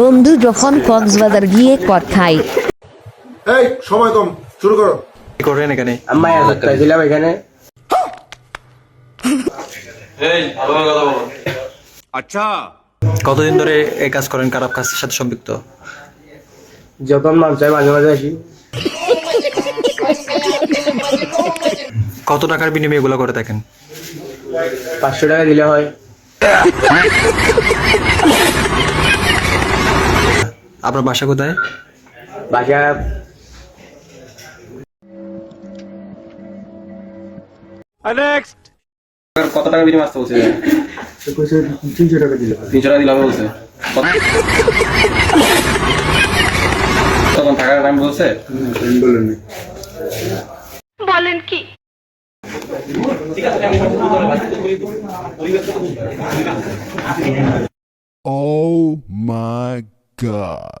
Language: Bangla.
বন্ধু যখন কক্সবাজার গিয়ে কট খায় এই সময় কম শুরু করো। কি করেন এখানে? আমি ছিলাম এখানে। কতদিন ধরে এই কাজ করেন? খারাপ কাজের সাথে সম্পৃক্ত? যখন মন চায় মাঝে মাঝে আসি। কত টাকার বিনিময়ে এগুলো করে থাকেন? পাঁচশো টাকা দিলে হয়। আপনার বাসা কোথায়? বাসা কত টাকা বিনিময় আসতে বলছে তিনশো টাকা দিলে তিনশো টাকা দিলাম বলছে। তখন টাকার নাম বলছে বললেন না Oh my God.